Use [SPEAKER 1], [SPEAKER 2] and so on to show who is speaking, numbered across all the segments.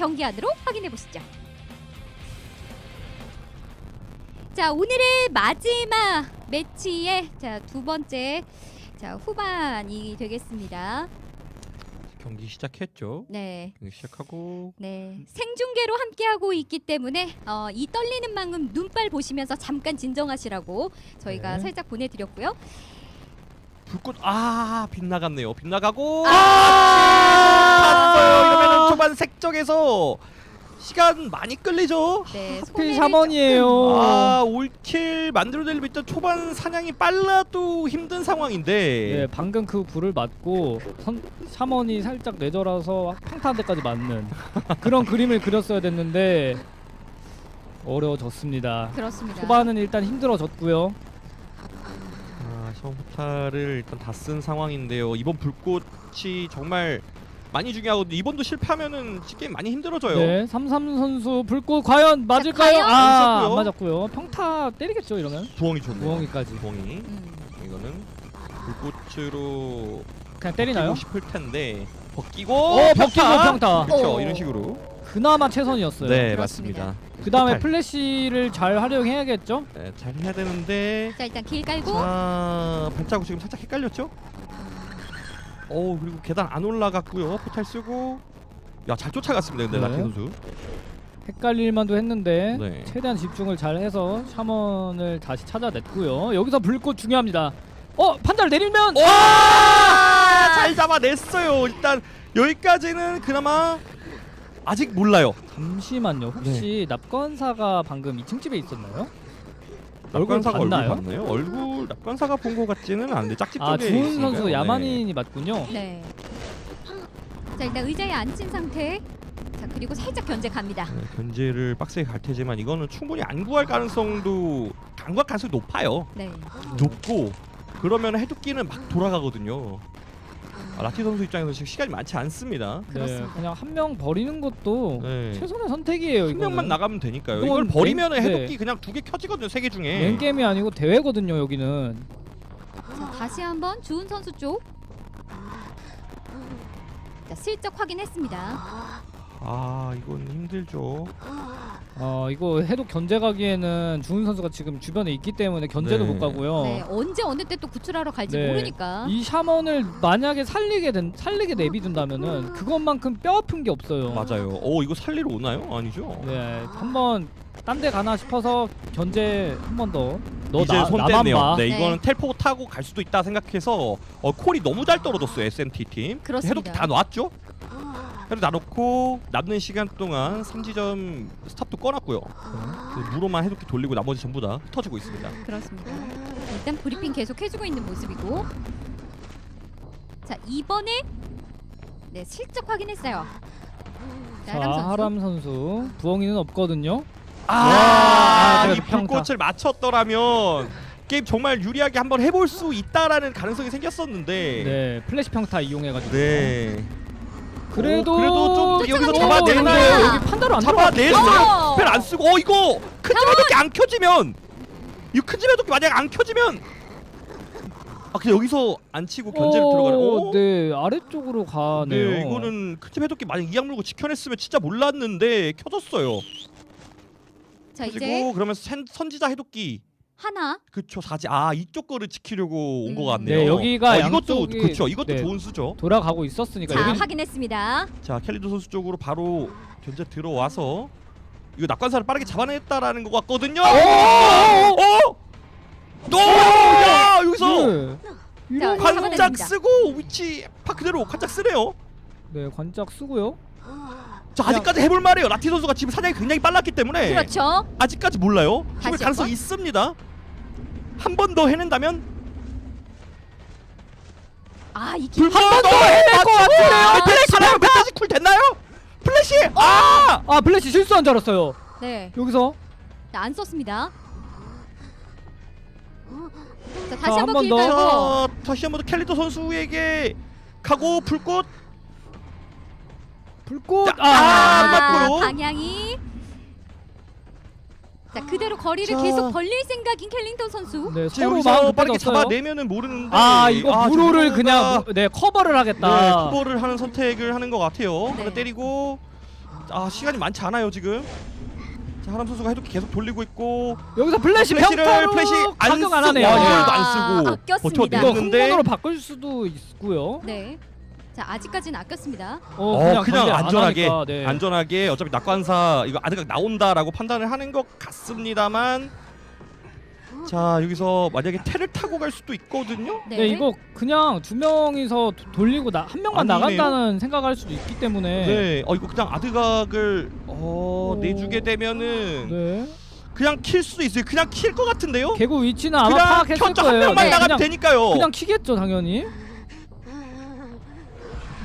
[SPEAKER 1] 경기 안으로 확인해 보시죠. 자 오늘의 마지막 매치의 자두 번째 자 후반이 되겠습니다.
[SPEAKER 2] 경기 시작했죠.
[SPEAKER 1] 네.
[SPEAKER 2] 경기 시작하고
[SPEAKER 1] 네, 생중계로 함께하고 있기 때문에 어, 이 떨리는 만큼 눈발 보시면서 잠깐 진정하시라고 저희가
[SPEAKER 2] 네.
[SPEAKER 1] 살짝 보내드렸고요.
[SPEAKER 2] 불꽃 아 빗나갔네요. 빗나가고
[SPEAKER 1] 아!
[SPEAKER 2] 탔어요. 이러면은 초반 색적에서 시간 많이 끌리죠.
[SPEAKER 1] 네,
[SPEAKER 3] 하필
[SPEAKER 1] 소매를
[SPEAKER 3] 샤먼이에요.
[SPEAKER 2] 아 올킬 만들어내려고 했던 초반 사냥이 빨라도 힘든 상황인데
[SPEAKER 3] 네, 방금 그 불을 맞고 선, 샤먼이 살짝 내절아서 평탄 데까지 맞는 그런 그림을 그렸어야 됐는데 어려워졌습니다.
[SPEAKER 1] 조금- 그렇습니다.
[SPEAKER 3] 초반은 일단 힘들어졌고요.
[SPEAKER 2] 아, 샤오타를 일단 다 쓴 상황인데요. 이번 불꽃이 정말 많이 중요하거든요. 이번도 실패하면은 게임 많이 힘들어져요.
[SPEAKER 3] 네, 삼삼 선수 불꽃 과연 맞을까요?
[SPEAKER 1] 과연?
[SPEAKER 3] 아,
[SPEAKER 2] 맞았고요.
[SPEAKER 3] 안 맞았고요. 평타 때리겠죠 이러면
[SPEAKER 2] 부엉이 좋네요.
[SPEAKER 3] 부엉이까지
[SPEAKER 2] 부엉이.
[SPEAKER 1] 음,
[SPEAKER 2] 이거는 불꽃으로
[SPEAKER 3] 그냥 때리나요?
[SPEAKER 2] 벗기고 싶을 텐데 벗기고
[SPEAKER 3] 어, 벗기고 평타.
[SPEAKER 2] 그렇죠
[SPEAKER 1] 오.
[SPEAKER 2] 이런 식으로
[SPEAKER 3] 그나마 최선이었어요.
[SPEAKER 2] 네
[SPEAKER 1] 그렇습니다.
[SPEAKER 2] 맞습니다
[SPEAKER 3] 그 다음에. 플래시를 잘 활용해야겠죠?
[SPEAKER 2] 네, 잘 해야 되는데
[SPEAKER 1] 자 일단 길 깔고
[SPEAKER 2] 자 발자국 지금 살짝 헷갈렸죠 오 그리고 계단 안 올라갔고요 포탈 쓰고 야 잘 쫓아갔습니다 근데
[SPEAKER 3] 네.
[SPEAKER 2] 라테 선수
[SPEAKER 3] 헷갈릴만도 했는데
[SPEAKER 2] 네.
[SPEAKER 3] 최대한 집중을 잘 해서 샤먼을 다시 찾아냈고요. 여기서 불꽃 중요합니다. 어 판자를 내리면
[SPEAKER 2] 와! 잘 잡아냈어요 일단 여기까지는 그나마 아직 몰라요
[SPEAKER 3] 잠시만요. 혹시 납관사가 방금 2층 집에 있었나요?
[SPEAKER 2] 납관사가 얼굴
[SPEAKER 3] 봤나요?
[SPEAKER 2] 봤나요? 얼굴 납관사가 본 것 같지는 않은데 짝집
[SPEAKER 3] 아
[SPEAKER 2] 쪽에
[SPEAKER 3] 주은
[SPEAKER 2] 있으니까요.
[SPEAKER 3] 선수
[SPEAKER 2] 네.
[SPEAKER 3] 야만인이 맞군요.
[SPEAKER 1] 네. 자 일단 의자에 앉힌 상태. 자 그리고 살짝 견제 갑니다.
[SPEAKER 2] 네, 견제를 빡세게 갈 테지만 이거는 충분히 안 구할 가능성도 강구할 가능성이 높아요.
[SPEAKER 1] 네.
[SPEAKER 2] 높고 그러면 해독기는 막 돌아가거든요. 아, 라티 선수 입장에서 지금 시간이 많지 않습니다.
[SPEAKER 3] 네,
[SPEAKER 1] 그렇습니다.
[SPEAKER 3] 그냥 한 명 버리는 것도
[SPEAKER 2] 네.
[SPEAKER 3] 최선의 선택이에요.
[SPEAKER 2] 한
[SPEAKER 3] 이거는.
[SPEAKER 2] 명만 나가면 되니까요. 이걸 버리면
[SPEAKER 3] 맹-
[SPEAKER 2] 해독기
[SPEAKER 3] 네.
[SPEAKER 2] 그냥 두 개 켜지거든요. 세 개 중에.
[SPEAKER 3] 랭 게임이 아니고 대회거든요. 여기는.
[SPEAKER 1] 자 다시 한번 주은 선수 쪽. 자 슬쩍 확인했습니다.
[SPEAKER 2] 아 이건 힘들죠.
[SPEAKER 3] 어 이거 해독 견제 가기에는 주은 선수가 지금 주변에 있기 때문에 견제도
[SPEAKER 2] 네.
[SPEAKER 3] 못 가고요.
[SPEAKER 1] 네 언제 어느 때 또 구출하러 갈지
[SPEAKER 3] 네.
[SPEAKER 1] 모르니까.
[SPEAKER 3] 이 샤먼을 만약에 살리게 된 살리게 내비둔다면은 그것만큼 뼈 아픈 게 없어요.
[SPEAKER 2] 맞아요. 오 이거 살리러 오나요? 아니죠.
[SPEAKER 3] 네, 한번 딴 데 가나 싶어서 견제 한 번 더. 너
[SPEAKER 2] 이제
[SPEAKER 3] 나,
[SPEAKER 2] 손
[SPEAKER 3] 나만
[SPEAKER 2] 뗐네요.
[SPEAKER 3] 봐.
[SPEAKER 2] 네,
[SPEAKER 1] 네.
[SPEAKER 2] 이거는 텔포 타고 갈 수도 있다 생각해서 어, 콜이 너무 잘 떨어졌어요 SMT 팀.
[SPEAKER 1] 그렇습니다.
[SPEAKER 2] 해독기 다 놨죠? 해독 놔놓고 남는 시간 동안 3지점 스탑도 꺼놨고요. 그 무로만 해독기 돌리고 나머지 전부 다 흩어지고 있습니다.
[SPEAKER 1] 그렇습니다. 일단 브리핑 계속 해주고 있는 모습이고. 자 이번에 네 슬쩍 확인했어요. 자,
[SPEAKER 3] 자,
[SPEAKER 1] 하람 선수.
[SPEAKER 3] 하람 선수 부엉이는 없거든요.
[SPEAKER 2] 아,
[SPEAKER 3] 아,
[SPEAKER 2] 이
[SPEAKER 3] 그래도 평타.
[SPEAKER 2] 불꽃을 맞췄더라면 게임 정말 유리하게 한번 해볼 수 있다라는 가능성이 생겼었는데.
[SPEAKER 3] 네, 플래시 평타 이용해가지고.
[SPEAKER 2] 네.
[SPEAKER 3] 그래도
[SPEAKER 2] 어, 그래도 좀 여기서. 잡아내나요?
[SPEAKER 3] 여기 판다로 안.
[SPEAKER 2] 잡아냈어요.
[SPEAKER 1] 어!
[SPEAKER 2] 벨안 쓰고 어 이거 큰집 해독기 안 켜지면 이 큰집 해독기 만약 안 켜지면 아 근데 여기서 안 치고 견제를 들어가네. 어?
[SPEAKER 3] 네, 아래쪽으로 가네요.
[SPEAKER 2] 네, 이거는 큰집 해독기 만약 이악 물고 지켜냈으면 진짜 몰랐는데 켜졌어요.
[SPEAKER 1] 자 이제
[SPEAKER 2] 그리고 그러면 선, 선지자 해독기
[SPEAKER 1] 하나.
[SPEAKER 2] 그쵸 사지 아 이쪽 거를 지키려고 온것
[SPEAKER 1] 음.
[SPEAKER 2] 같네요.
[SPEAKER 3] 네, 여기가
[SPEAKER 2] 어, 이것도
[SPEAKER 3] 양쪽이-
[SPEAKER 2] 그쵸 이것도
[SPEAKER 3] 네.
[SPEAKER 2] 좋은 수죠.
[SPEAKER 3] 돌아가고 있었으니까
[SPEAKER 1] 자
[SPEAKER 3] 여기
[SPEAKER 1] 확인했습니다.
[SPEAKER 2] 자 캘리도 선수 쪽으로 바로 견제 들어와서 이거 낙관사를 빠르게 잡아냈다라는 것 같거든요. 어! 어! 너! 야 여기서
[SPEAKER 3] 네. 이런
[SPEAKER 1] 자,
[SPEAKER 3] 관-
[SPEAKER 2] 관짝
[SPEAKER 1] 잡아냅니다.
[SPEAKER 2] 쓰고 위치 파 그대로 관짝 쓰네요.
[SPEAKER 3] 네, 관짝 쓰고요.
[SPEAKER 2] 자 아직까지 해볼 말이에요. 라티 선수가 지금 사냥이 굉장히 빨랐기 때문에
[SPEAKER 1] 그렇죠.
[SPEAKER 2] 아직까지 몰라요.
[SPEAKER 1] 다시
[SPEAKER 2] 힘을 가능성
[SPEAKER 1] 한번?
[SPEAKER 2] 있습니다. 한 번 더 해낸다면
[SPEAKER 1] 아 이 길.
[SPEAKER 2] 한 번 더 해낼 것 같은데요. 플래시 하나요? 메타지 쿨 됐나요? 플래시 아!
[SPEAKER 3] 아, 플래시 실수한 줄 알았어요.
[SPEAKER 1] 네.
[SPEAKER 3] 여기서
[SPEAKER 1] 자, 안 썼습니다. 자
[SPEAKER 3] 자,
[SPEAKER 1] 다시
[SPEAKER 3] 한
[SPEAKER 1] 한번 번길
[SPEAKER 3] 더.
[SPEAKER 2] 자, 다시 한번 캘리터 선수에게 가고 불꽃
[SPEAKER 3] 불꽃
[SPEAKER 2] 자,
[SPEAKER 3] 아,
[SPEAKER 2] 아,
[SPEAKER 1] 아,
[SPEAKER 2] 맞고요.
[SPEAKER 1] 방향이 자 그대로 거리를
[SPEAKER 2] 자.
[SPEAKER 1] 계속 벌릴 생각인 캘링턴 선수.
[SPEAKER 3] 네, 서로
[SPEAKER 2] 여기서
[SPEAKER 3] 마음
[SPEAKER 2] 빠르게. 잡아내면은 모르는데
[SPEAKER 3] 아, 이거 무로를
[SPEAKER 2] 정우가
[SPEAKER 3] 그냥 무- 네, 커버를 하겠다.
[SPEAKER 2] 네, 커버를 하는 선택을 하는 것 같아요.
[SPEAKER 1] 네.
[SPEAKER 2] 하나 때리고 아 시간이 많지 않아요 지금. 자 하람 선수가 해독기 계속 돌리고 있고
[SPEAKER 3] 여기서 플래시
[SPEAKER 2] 플래시를
[SPEAKER 3] 평타로
[SPEAKER 2] 플래시 안
[SPEAKER 3] 가격 안
[SPEAKER 2] 쓰고
[SPEAKER 3] 하네요.
[SPEAKER 2] 와,
[SPEAKER 3] 네.
[SPEAKER 2] 이걸도 안 쓰고
[SPEAKER 1] 아, 아꼈습니다.
[SPEAKER 3] 이거
[SPEAKER 2] 버텨내는데
[SPEAKER 3] 흥분으로 바꿀 수도 있고요.
[SPEAKER 1] 네. 자 아직까지는 아꼈습니다.
[SPEAKER 3] 어,
[SPEAKER 2] 어 그냥,
[SPEAKER 3] 안
[SPEAKER 2] 안전하게
[SPEAKER 3] 하니까, 네.
[SPEAKER 2] 안전하게 어차피 낙관사 이거 아드각 나온다라고 판단을 하는 것 같습니다만 자 여기서 만약에 테를 타고 갈 수도 있거든요.
[SPEAKER 1] 네.
[SPEAKER 3] 네, 이거 그냥 두 명이서 도- 돌리고 나, 한 명만
[SPEAKER 2] 아니네요.
[SPEAKER 3] 나간다는 생각할 수도 있기 때문에
[SPEAKER 2] 네, 어 이거 그냥 아드각을 어
[SPEAKER 3] 오.
[SPEAKER 2] 내주게 되면은
[SPEAKER 3] 네.
[SPEAKER 2] 그냥 킬 수도 있어요. 그냥 킬 것 같은데요.
[SPEAKER 3] 개구 위치는 아마
[SPEAKER 2] 그냥
[SPEAKER 3] 파악했을
[SPEAKER 2] 켜져 한
[SPEAKER 3] 거예요.
[SPEAKER 2] 명만
[SPEAKER 3] 네,
[SPEAKER 2] 나가면
[SPEAKER 3] 그냥,
[SPEAKER 2] 되니까요.
[SPEAKER 3] 그냥 키겠죠 당연히.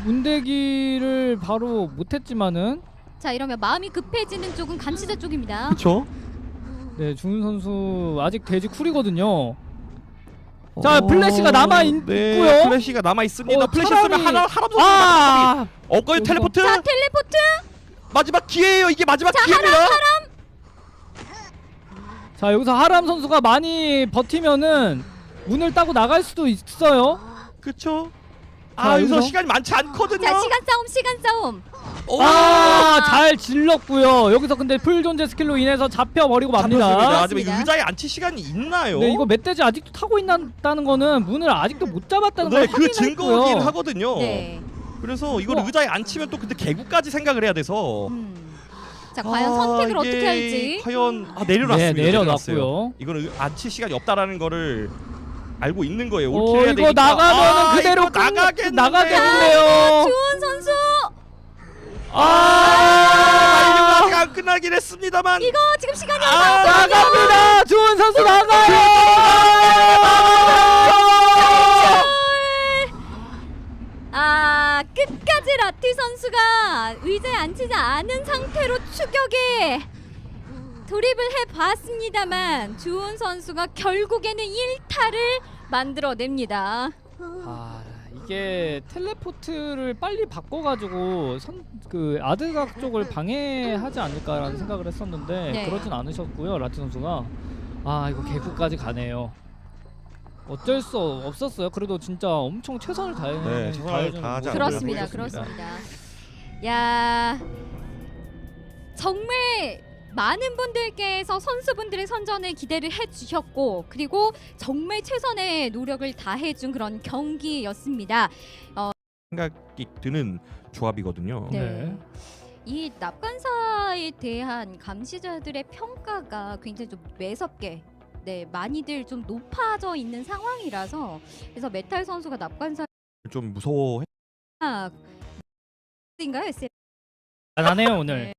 [SPEAKER 3] 문대기를 바로 못했지만은
[SPEAKER 1] 자 이러면 마음이 급해지는 쪽은 감시자 쪽입니다.
[SPEAKER 2] 그렇죠.
[SPEAKER 3] 네 중윤 선수 아직 돼지 쿨이거든요. 자, 플래시가 남아 있-
[SPEAKER 2] 네. 플래시가 남아 있습니다.
[SPEAKER 3] 어,
[SPEAKER 2] 플래시
[SPEAKER 3] 차라리-
[SPEAKER 2] 쓰면 하나 하나 더
[SPEAKER 3] 아,
[SPEAKER 2] 어, 거의
[SPEAKER 3] 여기서-
[SPEAKER 2] 텔레포트
[SPEAKER 1] 자 텔레포트
[SPEAKER 2] 마지막 기회예요. 이게 마지막
[SPEAKER 1] 자,
[SPEAKER 2] 기회입니다.
[SPEAKER 3] 자 여기서 하람 선수가 많이 버티면은 문을 따고 나갈 수도 있어요.
[SPEAKER 2] 그렇죠.
[SPEAKER 3] 자,
[SPEAKER 2] 아, 여기서
[SPEAKER 3] 여기서-
[SPEAKER 2] 시간이 많지 않거든요.
[SPEAKER 1] 자 시간 싸움 시간 싸움.
[SPEAKER 2] 오!
[SPEAKER 3] 아, 잘 질렀고요. 여기서 근데 풀 존재 스킬로 인해서 잡혀 버리고
[SPEAKER 2] 잡혔습니다.
[SPEAKER 3] 맙니다.
[SPEAKER 2] 하지만
[SPEAKER 1] 맞습니다.
[SPEAKER 2] 의자에 앉힐 시간이 있나요?
[SPEAKER 3] 네, 이거 멧돼지 아직도 타고 있다는 거는 문을 아직도 못 잡았다는
[SPEAKER 2] 네, 걸그
[SPEAKER 3] 확인했고요.
[SPEAKER 2] 증거긴 하거든요.
[SPEAKER 1] 네.
[SPEAKER 2] 그래서 이걸
[SPEAKER 3] 어.
[SPEAKER 2] 의자에 앉히면 또 근데 개구까지 생각을 해야 돼서
[SPEAKER 1] 음. 자 과연
[SPEAKER 2] 아,
[SPEAKER 1] 선택을
[SPEAKER 2] 이게
[SPEAKER 1] 어떻게 할지.
[SPEAKER 2] 과연 아, 내려놨습니다.
[SPEAKER 3] 네,
[SPEAKER 2] 내려놨어요.
[SPEAKER 3] 내려놨고요.
[SPEAKER 2] 이거는 의- 앉힐 시간이 없다라는 거를 알고 있는 거예요.
[SPEAKER 3] 오,
[SPEAKER 2] 올킬 해야
[SPEAKER 3] 이거
[SPEAKER 2] 되니까.
[SPEAKER 3] 나가면은
[SPEAKER 2] 아,
[SPEAKER 3] 그대로
[SPEAKER 2] 이거
[SPEAKER 3] 끝-
[SPEAKER 2] 나가겠는데요.
[SPEAKER 3] 나가겠는데요.
[SPEAKER 1] 주은 선수
[SPEAKER 2] 아,
[SPEAKER 3] 아,
[SPEAKER 2] 아직 안 끝나긴 했습니다만
[SPEAKER 1] 이거 지금 시간이
[SPEAKER 2] 아,
[SPEAKER 3] 나갑니다. 주은 선수 나가요.
[SPEAKER 1] 아 끝까지 라티 선수가 의자에 앉히지 않은 상태로 추격에 돌입을 해봤습니다만 주은 선수가 결국에는 1타를 만들어냅니다.
[SPEAKER 3] 아, 이게 텔레포트를 빨리 바꿔가지고 선 그 아드각 쪽을 방해하지 않을까라는 생각을 했었는데
[SPEAKER 1] 네.
[SPEAKER 3] 그러진 않으셨고요 라티 선수가 아 이거 개구까지 가네요. 어쩔 수 없었어요. 그래도 진짜 엄청 최선을 다해
[SPEAKER 2] 네, 최선을
[SPEAKER 3] 다해주는
[SPEAKER 2] 다하지
[SPEAKER 3] 모습을
[SPEAKER 1] 그렇습니다.
[SPEAKER 2] 보여줬습니다.
[SPEAKER 1] 그렇습니다. 야 정말 많은 분들께서 선수분들의 선전을 기대를 해주셨고 그리고 정말 최선의 노력을 다해준 그런 경기였습니다.
[SPEAKER 2] 생각이 드는 조합이거든요.
[SPEAKER 1] 네.
[SPEAKER 3] 네.
[SPEAKER 1] 이 납관사에 대한 감시자들의 평가가 굉장히 좀 매섭게 네 많이들 좀 높아져 있는 상황이라서 그래서 메탈 선수가 납관사
[SPEAKER 2] 좀 무서워.
[SPEAKER 1] 인가요? SM?
[SPEAKER 3] 안하네요 오늘.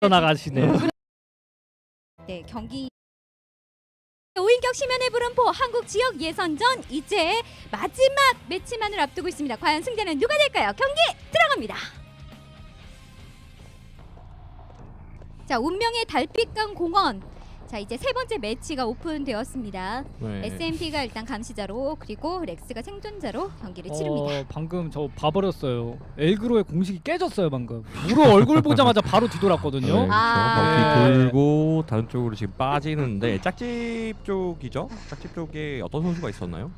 [SPEAKER 3] 떠나가시네.
[SPEAKER 1] 네 경기 오인격 심연의 부름포 한국 지역 예선전 이제 마지막 매치만을 앞두고 있습니다. 과연 승자는 누가 될까요? 경기 들어갑니다. 자 운명의 달빛강 공원 자 이제 세 번째 매치가 오픈되었습니다.
[SPEAKER 2] 네.
[SPEAKER 1] SMP가 일단 감시자로 그리고 렉스가 생존자로 경기를 치릅니다.
[SPEAKER 3] 어, 방금 저 봐버렸어요. 엘그로의 공식이 깨졌어요 방금. 무로 얼굴 보자마자 바로 뒤돌았거든요.
[SPEAKER 2] 네,
[SPEAKER 1] 아.
[SPEAKER 2] 바퀴 돌고 다른 쪽으로 지금 빠지는데 짝집 쪽이죠? 짝집 쪽에 어떤 선수가 있었나요?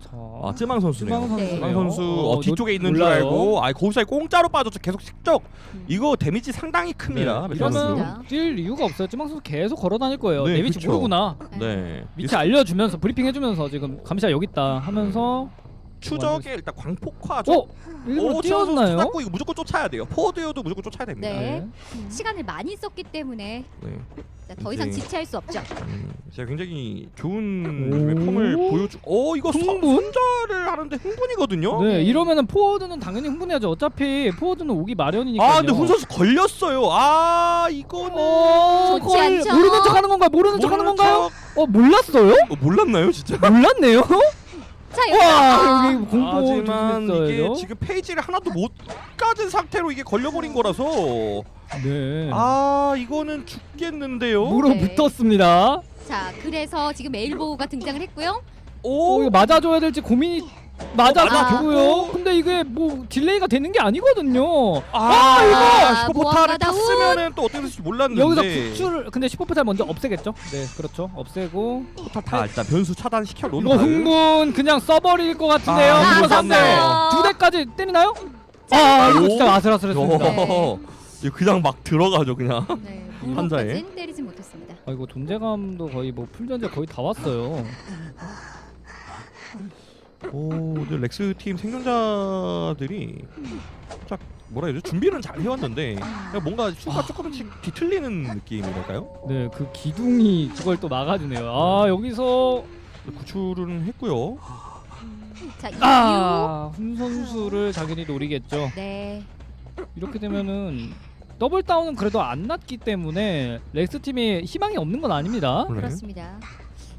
[SPEAKER 3] 자,
[SPEAKER 2] 아 쯔망 선수네요.
[SPEAKER 3] 쯔망
[SPEAKER 1] 선수네요.
[SPEAKER 2] 쯔망 선수
[SPEAKER 3] 어,
[SPEAKER 2] 어, 뒤쪽에
[SPEAKER 3] 노-
[SPEAKER 2] 있는 줄
[SPEAKER 3] 몰라요.
[SPEAKER 2] 알고 아 거기서 공짜로 빠졌죠. 계속 식적.
[SPEAKER 1] 음.
[SPEAKER 2] 이거 데미지 상당히 큽니다.
[SPEAKER 3] 네,
[SPEAKER 2] 선수.
[SPEAKER 1] 그렇습니다.
[SPEAKER 3] 뛸 이유가 없어요. 쯔망 선수 계속 걸어 다닐 거예요.
[SPEAKER 2] 네,
[SPEAKER 3] 내 위치
[SPEAKER 2] 그쵸.
[SPEAKER 3] 모르구나.
[SPEAKER 2] 네.
[SPEAKER 3] 위치 알려주면서 브리핑 해주면서 지금 감시자 여기 있다 하면서
[SPEAKER 2] 추적에 일단 광폭화.
[SPEAKER 3] 어 일부러 뛰었나요?
[SPEAKER 2] 고 이거 무조건 쫓아야 돼요. 포워드여도 무조건 쫓아야 됩니다.
[SPEAKER 1] 네.
[SPEAKER 3] 네.
[SPEAKER 1] 시간을 많이 썼기 때문에
[SPEAKER 2] 네.
[SPEAKER 1] 자, 더 이상
[SPEAKER 2] 이제-
[SPEAKER 1] 지체할 수 없죠.
[SPEAKER 2] 음, 진짜 굉장히 좋은
[SPEAKER 3] 오.
[SPEAKER 2] 폼을 보여주. 어 이거 선-
[SPEAKER 3] 흥분?
[SPEAKER 2] 선자를 하는데 흥분이거든요.
[SPEAKER 3] 네 이러면은 포워드는 당연히 흥분해야죠. 어차피 포워드는 오기 마련이니까요.
[SPEAKER 2] 아 근데 훈 선수 걸렸어요. 아 이거는
[SPEAKER 3] 어,
[SPEAKER 1] 좋지
[SPEAKER 3] 걸-
[SPEAKER 1] 않죠?
[SPEAKER 3] 모르는 척 하는 건가요? 모르는 척 하는
[SPEAKER 2] 모르는
[SPEAKER 3] 건가요?
[SPEAKER 2] 척-
[SPEAKER 3] 어 몰랐어요?
[SPEAKER 2] 어, 몰랐나요 진짜?
[SPEAKER 3] 몰랐네요.
[SPEAKER 1] 자 여기
[SPEAKER 3] 와 여기 공포
[SPEAKER 2] 하지만 이게. 지금 페이지를 하나도 못 가진 상태로 이게 걸려버린 거라서
[SPEAKER 3] 네.
[SPEAKER 2] 아 이거는 죽겠는데요.
[SPEAKER 3] 무로
[SPEAKER 1] 네.
[SPEAKER 3] 붙었습니다.
[SPEAKER 1] 자 그래서 지금 메일보우가 등장을 했고요.
[SPEAKER 3] 어,
[SPEAKER 2] 오
[SPEAKER 3] 이거 맞아줘야 될지 고민이 맞아주고요.
[SPEAKER 2] 맞아줬고.
[SPEAKER 3] 근데 이게 뭐 딜레이가 되는 게 아니거든요.
[SPEAKER 2] 아, 이거
[SPEAKER 1] 아,
[SPEAKER 2] 슈퍼포타를
[SPEAKER 1] 모아가다 운.
[SPEAKER 2] 탔으면은 또 어떻게 될지 몰랐는데
[SPEAKER 3] 여기서 구출 근데 슈퍼포탈 먼저 없애겠죠? 네 그렇죠 없애고
[SPEAKER 2] 포탈 다 일단 변수 차단 시켜 놓은
[SPEAKER 3] 이거 흥분 그냥 써버릴 것 같은데요.
[SPEAKER 2] 아,
[SPEAKER 1] 아,
[SPEAKER 3] 삼대
[SPEAKER 1] 맞네요.
[SPEAKER 3] 두 대까지 때리나요? 아 이거
[SPEAKER 2] 오.
[SPEAKER 3] 진짜 아슬아슬했습니다.
[SPEAKER 1] 네.
[SPEAKER 2] 그냥 막 들어가죠 그냥.
[SPEAKER 1] 네,
[SPEAKER 2] 판자에.
[SPEAKER 1] 때리지 못했습니다.
[SPEAKER 3] 아 이거 존재감도 거의 뭐 풀전제 거의 다 왔어요.
[SPEAKER 2] 오, 근데 렉스 팀 생존자들이 딱 뭐라 해야 되죠? 준비는 잘 해왔는데 그냥 뭔가 수가 조금씩 뒤틀리는 느낌이랄까요?
[SPEAKER 3] 네, 그 기둥이 그걸 또 막아주네요. 아 여기서
[SPEAKER 2] 구출은 했고요.
[SPEAKER 1] 자, 이유.
[SPEAKER 3] 아, 훈 선수를 당연히 노리겠죠.
[SPEAKER 1] 네.
[SPEAKER 3] 이렇게 되면은 더블 다운은 그래도 안 났기 때문에 렉스 팀이 희망이 없는 건 아닙니다.
[SPEAKER 2] 네.
[SPEAKER 1] 그렇습니다.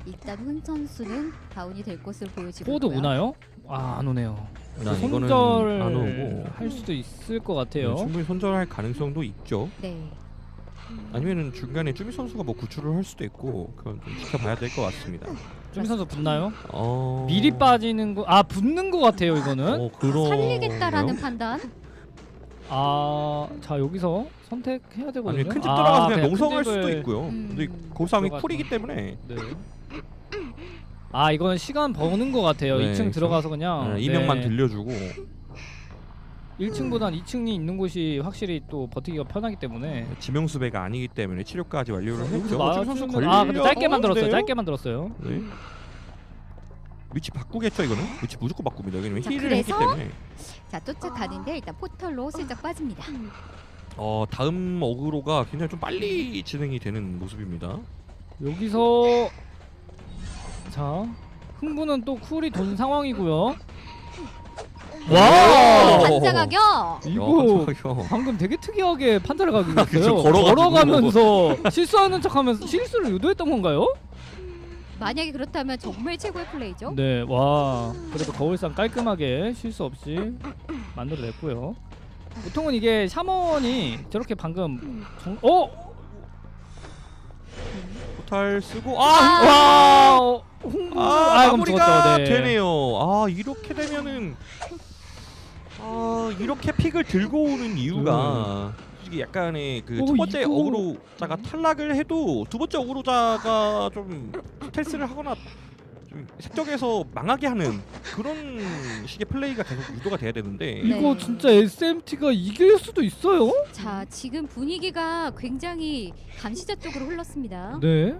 [SPEAKER 1] 일단 훈 선수는 다운이 될 것으로 보여지고
[SPEAKER 3] 포드
[SPEAKER 1] 있고요.
[SPEAKER 3] 오나요? 아, 안 오네요.
[SPEAKER 2] 난 이거는
[SPEAKER 3] 손절
[SPEAKER 2] 안 오고
[SPEAKER 3] 할 수도 있을 것 같아요.
[SPEAKER 2] 네, 충분히 손절할 가능성도 있죠.
[SPEAKER 1] 네.
[SPEAKER 2] 아니면은 중간에 쭈미 선수가 뭐 구출을 할 수도 있고 그건 좀 지켜봐야 될 것 같습니다.
[SPEAKER 3] 좀 선수 붙나요?
[SPEAKER 2] 어...
[SPEAKER 3] 미리 빠지는 거, 아 붙는 것 같아요 이거는.
[SPEAKER 2] 어, 그러...
[SPEAKER 1] 살리겠다라는 판단.
[SPEAKER 3] 아, 자 여기서 선택해야 되거든요.
[SPEAKER 2] 아니 큰집
[SPEAKER 3] 아,
[SPEAKER 2] 들어가서 그냥
[SPEAKER 3] 그냥
[SPEAKER 2] 농성할 수도 있고요.
[SPEAKER 1] 음.
[SPEAKER 2] 근데
[SPEAKER 3] 들어가서.
[SPEAKER 2] 쿨이기 때문에
[SPEAKER 3] 네. 아 이거는 시간 버는 것 같아요.
[SPEAKER 2] 네,
[SPEAKER 3] 2층
[SPEAKER 2] 그렇죠.
[SPEAKER 3] 들어가서 그냥
[SPEAKER 2] 네, 이명만
[SPEAKER 3] 네.
[SPEAKER 2] 들려주고
[SPEAKER 3] 1층보단 2층이 있는 곳이 확실히 또 버티기가 편하기 때문에
[SPEAKER 2] 지명수배가 아니기 때문에 치료까지 완료를
[SPEAKER 3] 여기서
[SPEAKER 2] 했죠.
[SPEAKER 3] 맞추는
[SPEAKER 2] 걸려.
[SPEAKER 3] 아 근데 짧게 만들었어요. 짧게 만들었어요.
[SPEAKER 2] 네. 위치 바꾸겠죠 이거는? 위치 무조건 바꿉니다. 왜냐면
[SPEAKER 1] 자,
[SPEAKER 2] 힐을 했기
[SPEAKER 1] 그래서?
[SPEAKER 2] 때문에.
[SPEAKER 1] 자, 쫓아가는데 일단 포털로 슬쩍 빠집니다.
[SPEAKER 2] 어 다음 어그로가 굉장히 좀 빨리 진행이 되는 모습입니다.
[SPEAKER 3] 여기서 자 흥부는 또 쿨이 돈 상황이고요.
[SPEAKER 2] 와!
[SPEAKER 1] 반자 가격.
[SPEAKER 3] 이거
[SPEAKER 2] 야,
[SPEAKER 3] 방금 되게 특이하게 판자를
[SPEAKER 2] 그쵸,
[SPEAKER 3] 있어요.
[SPEAKER 2] 걸어가지고.
[SPEAKER 3] 걸어가면서 실수하는 척하면서 실수를 유도했던 건가요?
[SPEAKER 1] 만약에 그렇다면 정말 최고의 플레이죠.
[SPEAKER 3] 네, 와 그래도 거울상 깔끔하게 실수 없이 만들어냈고요. 보통은 이게 샤먼이 저렇게 방금 정... 어?
[SPEAKER 2] 포탈 쓰고
[SPEAKER 1] 아!
[SPEAKER 2] 아!
[SPEAKER 3] 와! 어, 홍...
[SPEAKER 2] 아,
[SPEAKER 3] 아, 그럼
[SPEAKER 2] 마무리가
[SPEAKER 3] 죽었죠. 네.
[SPEAKER 2] 되네요. 아 이렇게 되면은 아 이렇게 픽을 들고 오는 이유가 솔직히 약간의 그
[SPEAKER 3] 어,
[SPEAKER 2] 첫 번째
[SPEAKER 3] 이거-
[SPEAKER 2] 어그로자가 탈락을 해도 두 번째 어그로자가 좀 스텔스를 하거나 좀 색적에서 망하게 하는 그런 식의 플레이가 계속 유도가 돼야 되는데
[SPEAKER 1] 네.
[SPEAKER 3] 이거 진짜 SMT가 이길 수도 있어요?
[SPEAKER 1] 자, 지금 분위기가 굉장히 감시자 쪽으로 흘렀습니다.
[SPEAKER 3] 네.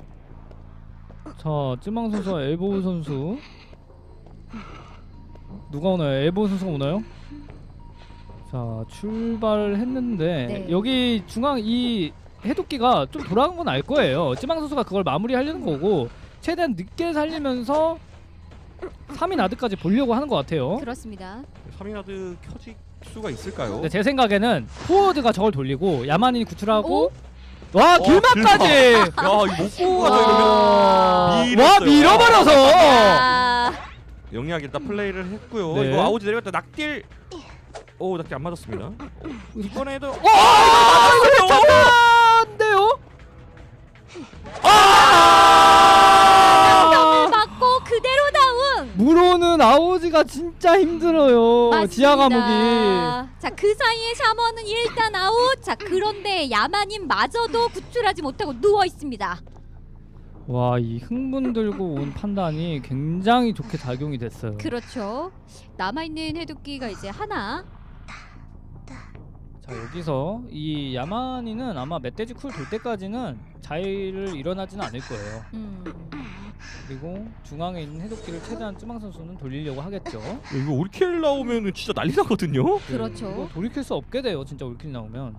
[SPEAKER 3] 자, 쯔망 선수와 엘보우 선수. 누가 오나요? 엘보우 선수가 오나요? 자, 출발했는데
[SPEAKER 1] 네.
[SPEAKER 3] 여기 중앙 이 해독기가 좀 돌아간 건 알 거예요. 쯔망 선수가 그걸 마무리하려는 거고 최대한 늦게 살리면서 3인 아드까지 보려고 하는 것 같아요.
[SPEAKER 1] 그렇습니다.
[SPEAKER 2] 3인아드 켜질 수가 있을까요?
[SPEAKER 3] 네, 제 생각에는 포워드가 저걸 돌리고 야만인이 구출하고
[SPEAKER 1] 오?
[SPEAKER 3] 와
[SPEAKER 2] 어,
[SPEAKER 3] 길막까지
[SPEAKER 2] 야 이거 못 보고 가죠 이러면
[SPEAKER 3] 와,
[SPEAKER 2] 밀었어요.
[SPEAKER 3] 와 밀어버려서
[SPEAKER 1] 아,
[SPEAKER 2] 영리하게 일단 플레이를 했고요.
[SPEAKER 3] 네.
[SPEAKER 2] 이거 아우지 내려갔다 낙딜. 오 낙딜 안 맞았습니다. 어, 이번에도 어,
[SPEAKER 3] 아, 이거 미쳤는데요? 아!
[SPEAKER 1] 맞고 그대로 다운.
[SPEAKER 3] 무로는 아오지가 진짜 힘들어요. 지하 과목이.
[SPEAKER 1] 자, 그 사이에 샤먼은 일단 아웃. 자, 그런데 야마님 마저도 구출하지 못하고 누워 있습니다.
[SPEAKER 3] 와, 이 흥분 들고 온 판단이 굉장히 좋게 작용이 됐어요.
[SPEAKER 1] 그렇죠. 남아 있는 해독기가 이제 하나.
[SPEAKER 3] 자, 여기서 이 야마니는 아마 멧돼지 쿨 돌 때까지는 자의를 일어나지는 않을 거예요.
[SPEAKER 1] 음.
[SPEAKER 3] 그리고 중앙에 있는 해독기를 최대한 쯔망 선수는 돌리려고 하겠죠.
[SPEAKER 2] 이거 올킬 나오면은 진짜 난리 나거든요.
[SPEAKER 1] 그렇죠.
[SPEAKER 3] 이거 돌이킬 수 없게 돼요. 진짜 올킬 나오면.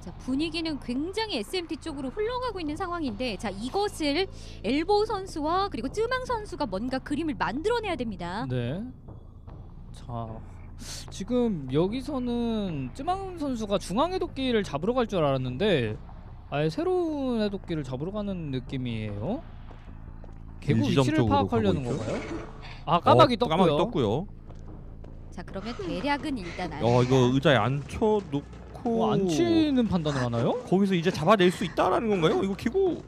[SPEAKER 1] 자, 분위기는 굉장히 SMT 쪽으로 흘러가고 있는 상황인데 자, 이것을 엘보 선수와 그리고 쯔망 선수가 뭔가 그림을 만들어내야 됩니다.
[SPEAKER 3] 네. 자, 지금 여기서는 쯔망 선수가 중앙 해독기를 잡으러 갈 줄 알았는데 아예 새로운 해독기를 잡으러 가는 느낌이에요. 개구
[SPEAKER 2] 일지점
[SPEAKER 3] 위치를
[SPEAKER 2] 쪽으로
[SPEAKER 3] 파악하려는
[SPEAKER 2] 있죠.
[SPEAKER 3] 건가요? 아 까마귀
[SPEAKER 2] 어,
[SPEAKER 3] 떴고요.
[SPEAKER 2] 까마귀 떴고요.
[SPEAKER 1] 자, 그러면 대략은 일단 알.
[SPEAKER 2] 어 이거 의자에 앉혀 놓고
[SPEAKER 3] 어, 안 치는 판단을 하나요?
[SPEAKER 2] 거기서 이제 잡아낼 수 있다라는 건가요? 이거 기고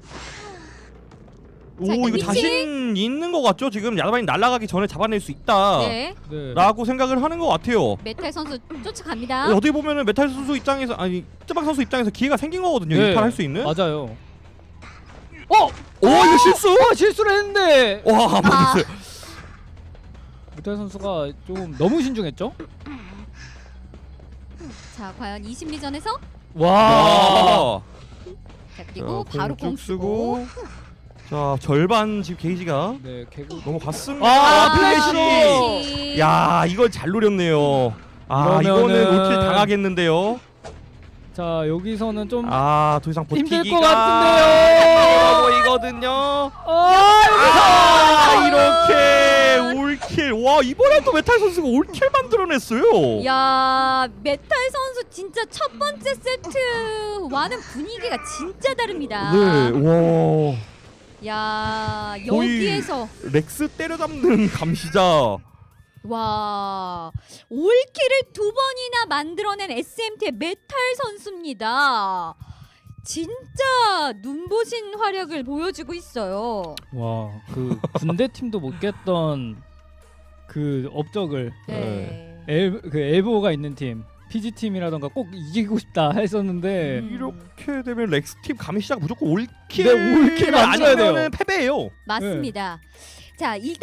[SPEAKER 2] 오
[SPEAKER 1] 자,
[SPEAKER 2] 이거
[SPEAKER 1] 위치?
[SPEAKER 2] 자신 있는 것 같죠? 지금 야마인 날아가기 전에 잡아낼 수 있다라고
[SPEAKER 1] 네.
[SPEAKER 3] 네.
[SPEAKER 2] 생각을 하는 것 같아요.
[SPEAKER 1] 메탈 선수 쫓아갑니다.
[SPEAKER 2] 어떻게 보면은 메탈 선수 입장에서 아니 쯔박 선수 입장에서 기회가 생긴 거거든요.
[SPEAKER 3] 네.
[SPEAKER 2] 이탈할 수 있는.
[SPEAKER 3] 맞아요. 어!
[SPEAKER 2] 오 이거 실수?
[SPEAKER 3] 어, 실수를 했는데
[SPEAKER 2] 와
[SPEAKER 1] 아,
[SPEAKER 2] 맞았어요.
[SPEAKER 3] 무태 선수가 좀 너무 신중했죠?
[SPEAKER 1] 자, 과연 이 심리전에서
[SPEAKER 3] 와.
[SPEAKER 1] 자, 그리고 바로
[SPEAKER 2] 공 쓰고 자 절반 지금 게이지가
[SPEAKER 3] 네, 개구.
[SPEAKER 2] 넘어갔습니다.
[SPEAKER 3] 아,
[SPEAKER 2] 플래시.
[SPEAKER 1] 플래시.
[SPEAKER 2] 야 이걸 잘 노렸네요. 아
[SPEAKER 3] 그러면은-
[SPEAKER 2] 이거는 롤킬 당하겠는데요.
[SPEAKER 3] 자, 여기서는 좀
[SPEAKER 2] 아 더 이상 버티기가
[SPEAKER 3] 힘들 것 같은데요.
[SPEAKER 2] 보이거든요.
[SPEAKER 3] 아,
[SPEAKER 2] 아 이렇게 올킬 와 이번에도 메탈 선수가 올킬 만들어냈어요.
[SPEAKER 1] 야, 메탈 선수 진짜 첫 번째 세트와는 분위기가 진짜 다릅니다.
[SPEAKER 2] 네, 와
[SPEAKER 1] 야,
[SPEAKER 2] 거의-
[SPEAKER 1] 여기에서
[SPEAKER 2] 렉스 때려잡는 감시자.
[SPEAKER 1] 와 올킬을 두 번이나 만들어낸 SMT의 메탈 선수입니다. 진짜 눈부신 활약을 보여주고 있어요.
[SPEAKER 3] 와, 그 군대 팀도 못 깼던 그 업적을
[SPEAKER 1] 네.
[SPEAKER 3] 엘, 그 엘보가 있는 팀, PG 팀이라던가 꼭 이기고 싶다 했었는데
[SPEAKER 1] 음.
[SPEAKER 2] 이렇게 되면 렉스 팀 감시자가 무조건 올킬
[SPEAKER 3] 네, 올킬 만들어야 돼요.
[SPEAKER 2] 아니면은 패배예요.
[SPEAKER 1] 맞습니다. 자 일단